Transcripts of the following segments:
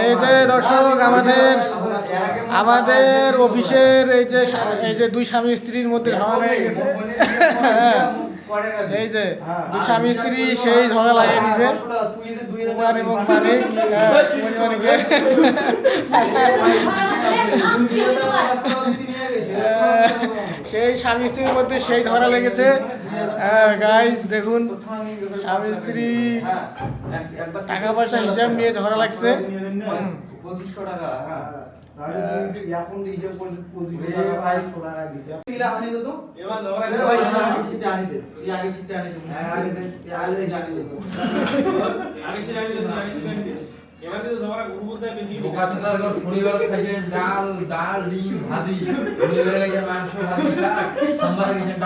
এই যে দর্শক আমাদের আমাদের অফিসের এই যে এই যে দুই স্বামী স্ত্রীর মধ্যে ঝগড়া লেগে গেছে। হ্যাঁ, এই যে দুই স্বামী স্ত্রী সেই ঝগড়া লাগিয়ে দিছে কুমার এবং মানিক হ্যাঁ, সেই স্বামী স্ত্রীর মধ্যে সেই ধরা লেগেছে গাইজ দেখুন স্বামী স্ত্রী টাকা পয়সা হিসাব নিয়ে ঝগড়া লাগছে পঁচিশশো টাকা এখন হিসেব করছে পঁচিশশো টাকা বাইশশো টাকা দিছে এগুলা আনি দে তো এবার এ ঝগড়া ভাই, করে আগে সিটে আনি দে এই আগে সিটে আনি দে আগে দে, আগে দে জানি দে তো আগে সে জানি তো আগে সে জানি এবার কিন্তু ঝগড়া গ্রুপ মধ্যে বেশি বোকা ঘর শনিবার খাইছেন ডাল ডাল ডিম ভাজি রবিবার খাইছেন মাংস ভাজি শাক সোমবার খাইছেন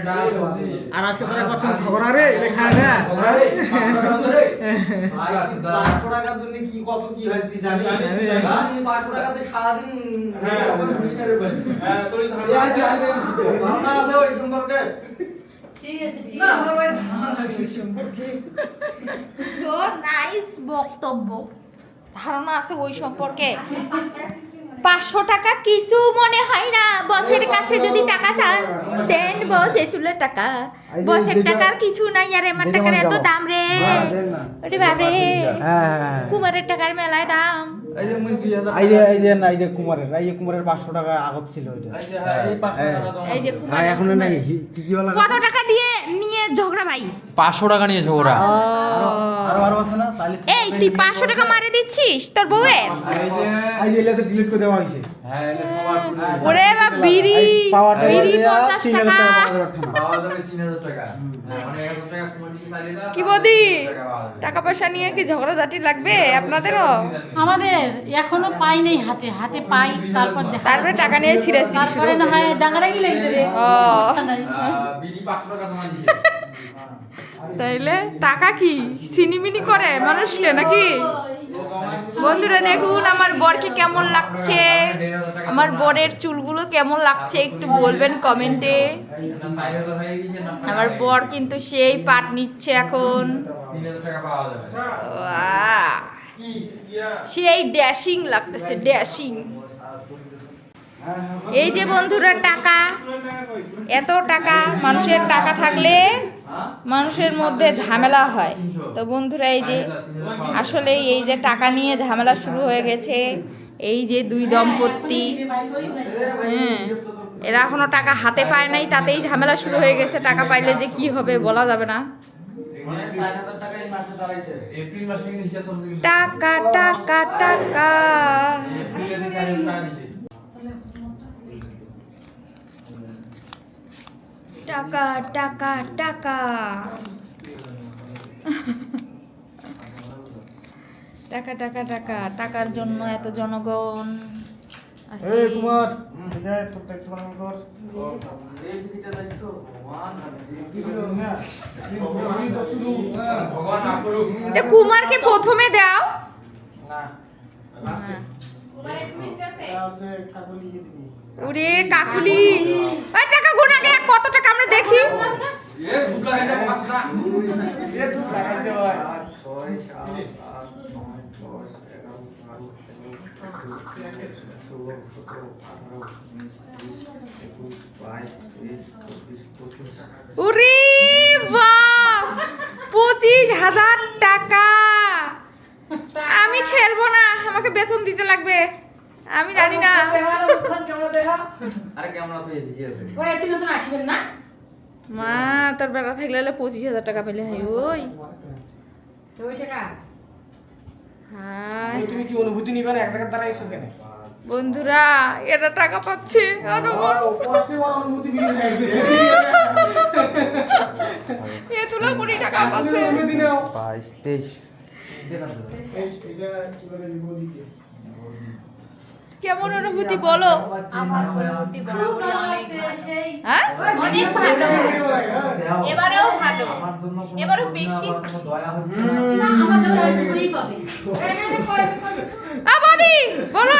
ডাল সবজি আর আজকে তোরা করছেন ঝগড়া রে খায় না ঝগড়া রে। ভাই। পাঁচশো টাকার জন্য কি কত কি হয় তুই হ্যাঁ। তুই পাঁচশো টাকাতে সারাদিন হ্যাঁ। হ্যাঁ সিটে। ধারণা আছে ওই সম্পর্কে? ঠিক আছে। তো নাইস বক্তব্য। ধারণা আছে ওই সম্পর্কে? পাঁচশো টাকা কিছু মনে হয় না। বসের কাছে যদি টাকা চান দেন বস এ তুলে টাকা। বসের টাকার কিছু নাই আর আমার টাকার এত দাম রে। দেন না। ওরে বাবরে কুমারের টাকার মেলায় দাম। এই যে মুই দুই হাজার এই যে টাকা- এই যে না এই যে কুমারের। এই যে কুমারের পাঁচশো টাকা আগত ছিল ওইটা। এই যে এই পাঁচশো। টাকা জমা এই যে ছিল। কুমার এখন নাই কি কি বলা কত টাকা দিয়ে নিয়ে ঝগড়া ভাই? পাঁচশো টাকা নিয়েছে ওরা আরও আরও আরও আছে না? তাহলে এই তুই পাঁচশো টাকা মারে দিচ্ছিস তোর বউয়ের? আর এই যে এই যে ডিলিট করে দেওয়া হয়েছে। হ্যাঁ সবার পুরো ওরে বা বিড়ি। বিড়ি টাকা। টাকা পাওয়া যাবে। না পাওয়া যাবে তিন হাজার টাকা। হ্যাঁ, মানে কি তারপর বৌদি? টাকা পয়সা নিয়ে কি ঝগড়াঝাটি লাগবে? আপনাদেরও? আমাদের এখনও পাই নেই হাতে হাতে পাই তারপর দেখা তারপরে টাকা নিয়ে ছিঁড়ে ছিঁড়ে তারপরে না হয় ডাঙ্গাডাঙ্গি লেগে যাবে ও। সমস্যা নাই। বিড়ি পাঁচশো টাকা জমা দিয়েছে তাইলে টাকা কি? সিনিমিনি করে মানুষকে নাকি? বন্ধুরা দেখুন, আমার বরকে কেমন লাগছে? আমার বরের চুলগুলো কেমন লাগছে একটু বলবেন কমেন্টে। আমার বর কিন্তু সেই পাট নিচ্ছে এখন। সেই ড্যাশিং লাগতেছে, ড্যাশিং। এই যে বন্ধুরা, টাকা। এত টাকা, মানুষের টাকা থাকলে? মানুষের মধ্যে ঝামেলা হয়। তো বন্ধুরা, এই যে আসলে এই যে টাকা নিয়ে ঝামেলা শুরু হয়ে গেছে, এই যে দুই দম্পতি হ্যাঁ এরা এখনও টাকা হাতে পায় নাই, তাতেই ঝামেলা শুরু হয়ে গেছে, টাকা পাইলে যে কি হবে বলা যাবে না টাকা। টাকা টাকা টাকা টাকা টাকা টাকা টাকা টাকা টাকা টাকা টাকার জন্য এত জনগণ এই কুমার কুমারকে প্রথমে দাও। ওরে কাকুলি। ওই টাকা গুণ আগে কত টাকা আমরা দেখি এ, দুটো একটা পাঁচটা। আট, ছয়, সাত, আট, নয়, দশ, এগারো, বারো, তেরো, ষোলো, সতেরো, আঠারো, উনিশ, বিশ, একুশ, বাইশ, তেইশ, চব্বিশ, পঁচিশ। হাজার টাকা। আমি খেলব না আমাকে বেতন দিতে লাগবে। আমি জানি না। আরে ক্যামেরা তো এদিকে আছে ওই এত নতুন আসবেন না? মা তোর বেটা থাকলে হলে পঁচিশ হাজার টাকা পেলে হয় ওই। তো ওই টাকা হাই তুমি কি অনুভূতি নিবে না এক জায়গায় দাঁড়াইছো কেন বন্ধুরা এরা টাকা পাচ্ছে আর কষ্টে এ তুলা কোটি টাকা পাচ্ছে নাও কেমন অনুভূতি বলো? আমার অনুভূতি বরাবরই অনেক হ্যাঁ? ভালো। এবারেও ভালো। এবারও বেশি খুশি। আবাদি বলো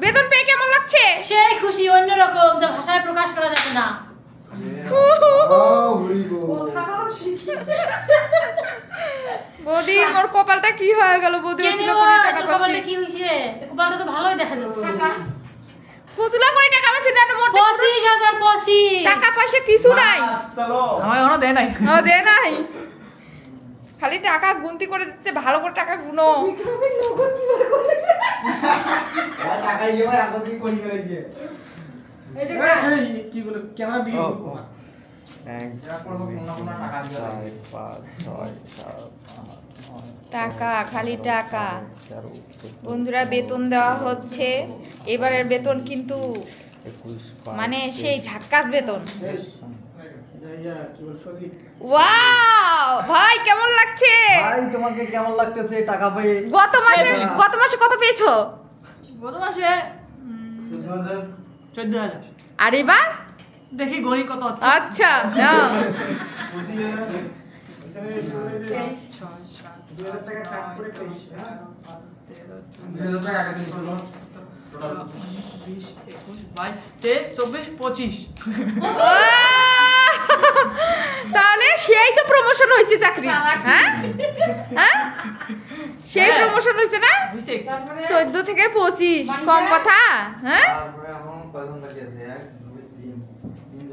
বেতন পেয়ে কেমন লাগছে? সেই খুশি অন্যরকম যা ভাষায় প্রকাশ করা যাবে না। বৌদি মোর কপালটা কি হয়ে গেল বৌদি? কে কপালটা তো ভালোই দেখা যাচ্ছে। কতগুলো কোটি টাকা পাচ্ছি জানো মোর তো পঁচিশ টাকা পয়সা কিছু নাই। আমার এখনও দেয় নাই। ও দে নাই। খালি টাকা গুনতি করে দিচ্ছে ভালো করে টাকা গুনো। টাকা ইয়ে ভাই আপনার কি করে গিয়ে? এই, কি বলে ক্যামেরা দিয়ে। এক চার পাঁচ ছয় সাত টাকা খালি টাকা। বন্ধুরা বেতন দেওয়া হচ্ছে। এবারের বেতন কিন্তু মানে সেই ঝাক্কাস বেতন। ওয়াও! ভাই কেমন লাগছে? ভাই তোমাকে কেমন লাগতেছে? টাকা পেয়ে? গত মাসে গত মাসে কত পেয়েছ? গত মাসে চোদ্দ হাজার। আর এবার? দেখি গড়ি কত আচ্ছা নাও। হ্যাঁ? তাহলে সেই তো প্রমোশন হয়েছে চাকরি। হ্যাঁ? হ্যাঁ? সেই হ্যাঁ। প্রমোশন হয়েছে না? চোদ্দ থেকে পঁচিশ কম কথা হ্যাঁ?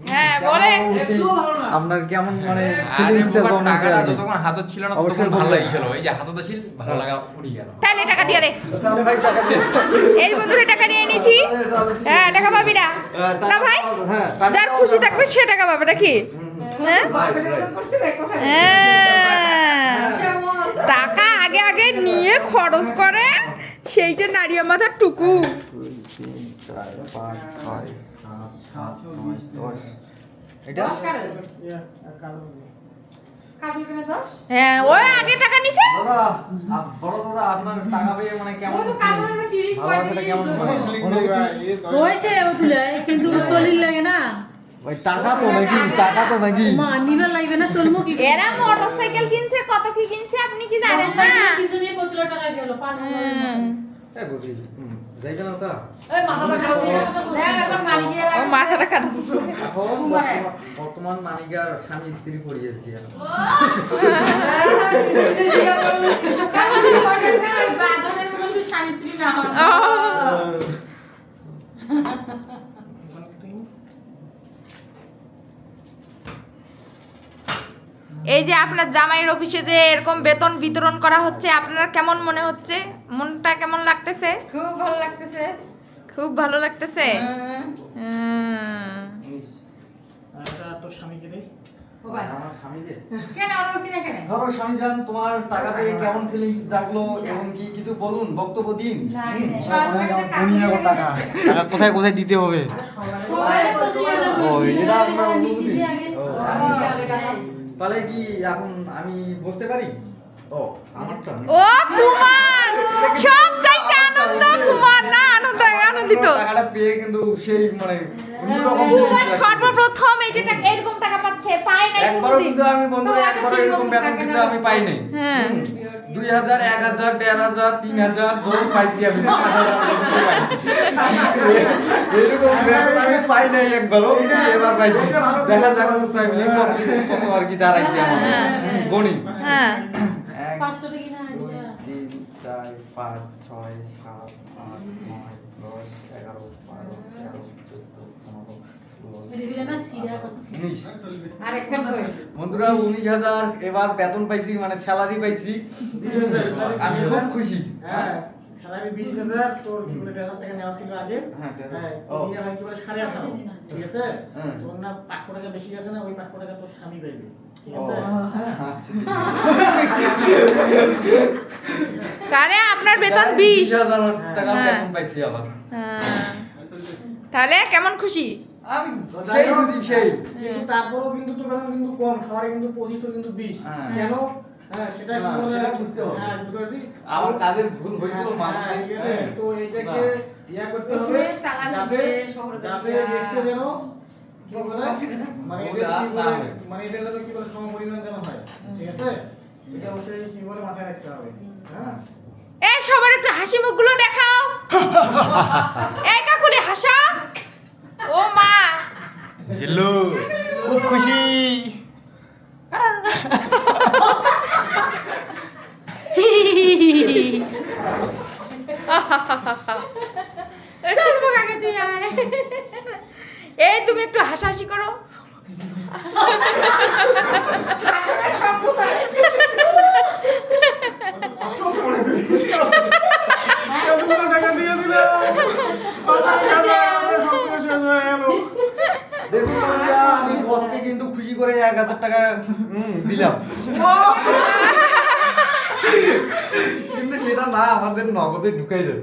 হ্যাঁ। আপনার কেমন মানে ফিলিংসটা বাবা, জমেছে আর যতক্ষণ হাতে ছিল না ততক্ষণ ভালো লাগছিল। এই যে হাতে ছিল ভালো লাগা উড়ি গেল। তাহলে টাকা দিয়ে দে। তাহলে ভাই টাকা দিয়ে এই বন্ধুরে টাকা নিয়ে নিয়েছি তাহলে- তাহলে ঠিক হ্যাঁ টাকা পাবি না। হ্যাঁ, না ভাই হ্যাঁ, যার খুশি থাকবে সে টাকা পাবে নাকি। হ্যাঁ. হ্যাঁ। টাকা আগে আগে নিয়ে খরচ করে সেইটা নারিয়া মাথার টুকু সাত, সাত, নয়, দশ। এটা ইয়া, কাজ হবে। হ্যাঁ ওই আগে টাকা নিছে? দাদা বড় দাদা আপনার টাকা পেয়ে মানে কেমন মানে? অনুভূতি? হয়েছে ও তুলে কিন্তু চলির লাগে না। ওই টাকা তো নাকি টাকা। তো নাকি। মা নিবার লাগবে না চলবো কি এরা মোটরসাইকেল কিনছে কত কি কিনছে আপনি কি জানেন না? পিছনে কত টাকা গেল পাঁচ হাজার হুম। বুঝি হুম, যাইবে না তা? মাথাটা কাট বর্তমান- মানিকার স্বামী স্ত্রী পড়িয়েছি স্ত্রী ও, এই যে আপনার জামাইয়ের অফিসে যে এরকম বেতন বিতরণ করা হচ্ছে আপনার কেমন মনে হচ্ছে মনটা কেমন লাগতেছে খুব ভালো লাগতেছে খুব ভালো লাগতেছে হ্যাঁ। ধরো স্বামী যান তোমার টাকা পেয়ে কেমন ফিলিংস জাগলো এবং কি কিছু বলুন বক্তব্য দিন টাকা কোথায় কোথায় দিতে হবে ও এটা আপনার অনুভূতি ও, তাহলে কি এখন আমি বসতে পারি? ও আমারটা? ও কুমার! সব চাইতে আনন্দ কুমার না? আনন্দিত টাকাটা পেয়ে কিন্তু সেই মানে। সর্বপ্রথম এইটা টাকা এরকম টাকা পাচ্ছে পায় নাই একবারও কিন্তু আমি বন্ধুরা একবারও এরকম বেতন কিন্তু আমি পাই নাই। হ্যাঁ। দুই হাজার এক হাজার দেড় হাজার তিন হাজার জোর পাইছি আমি। এরকম বেতন আমি পাই নাই একবারও কিন্তু এবার পাইছি। দেখা যাক কত কত আর কি দাঁড়াইছে আমার হুম, গণি। হ্যাঁ। পাঁচশো টাকা তিন চার পাঁচ ছয় সাত আট নয় দশ এগারো বারো তেরো চোদ্দ বন্ধুরা উনিশ হাজার এবার বেতন পাইছি মানে স্যালারি পাইছি। আমি খুব খুশি। হ্যাঁ স্যালারি বিশ হাজার তোর কি বলে দেড় হাজার টাকা নেওয়া ছিল আগে? হ্যাঁ। হ্যাঁ ও। হয় কি বলে সাড়ে আঠারো ঠিক আছে? তোর না পাঁচশো টাকা বেশি গেছে না ওই পাঁচশো টাকা তোর স্বামী পাইবে। তাহলে আপনার বেতন বিশ। হ্যাঁ। হ্যাঁ। তাহলে কেমন খুশি? আমি সেই খুশি সেই। কিন্তু তারপরেও কিন্তু তোর কিন্তু কম সবারই কিন্তু পঁচিশ কিন্তু বিশ। হ্যাঁ। কেন? হ্যাঁ সেটা কি না, বলে সেটা বুঝতে হবে। হ্যাঁ বুঝতে পারছি। আমার কাজের ভুল হয়েছিল হ্যাঁ, হ্যাঁ, তো এইটাকে ইয়া করতে হবে যাতে যাতে যেন কি বলে মানে এদের কি বলে মানে এদের যেন কি বলে সমপরিমাণ যেন হয়? ঠিক আছে? এটা অবশ্যই কি বলে মাথায় রাখতে হবে। হ্যাঁ? এই সবার একটু হাসি মুখগুলো দেখাও। এই কাকুলি হাসা। ও মা। জিল্লু খুব খুশি। গল্প কাকে তুই আয়। এই তুমি একটু হাসাহাসি করো কতগুলো টাকা দিয়ে দিলাম কত টাকা আমাদের সবকিছু শেষ দেখুন বন্ধুরা আমি বসকে কিন্তু খুশি করে এক হাজার টাকা দিলাম। কিন্তু সেটা না আমাদের নগদে ঢুকাই দেন।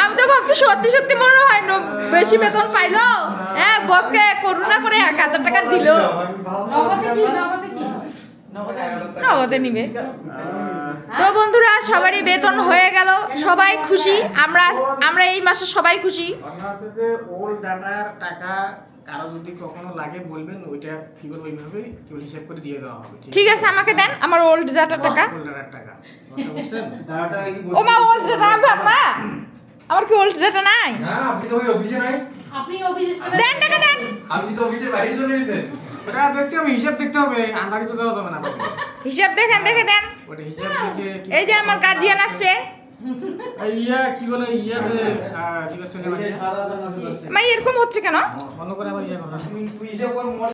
আমি তো ভাবছি সত্যি সত্যি মনে হয় না বেশি বেতন পাইলো। হ্যাঁ বসকে করুণা করে এক হাজার টাকা দিল। নগদে নিবে। তো বন্ধুরা সবারই বেতন হয়ে গেল। সবাই খুশি? আমরা আমরা এই মাসে সবাই খুশি? ওল্ড টাকা কারও যদি কখনো লাগে বলবেন ওইটা কি করব ওইভাবে কি বলে হিসাব করে দিয়ে দেওয়া হবে ঠিক আছে? আমাকে দেন আমার ওল্ড ডাটা টাকা। ওল্ড ডাটার টাকা। ও মা ওল্ড ডাটা আমি ভাব না আমার কি ওল্ড ডাটা নাই? না আপনি তো ওই অফিসে নাই। আপনি অফিসে দেন টাকা দেন। আপনি তো অফিসের বাইরে চলে গেছেন। ওটা দেখতে হবে হিসাব দেখতে হবে আন্দাজি তো দেওয়া যাবে না। হিসাব দেখেন দেখে দেন। ওটা হিসাব দেখে এই যে আমার গার্জিয়ান আসছে। ইয়া কি বলে ইয়া যে লিবাস সাত হাজার নশো দশ টাকা মা এরকম হচ্ছে কেন? মনে করে আবার ইয়া করা তুমি তুই হিসেব কর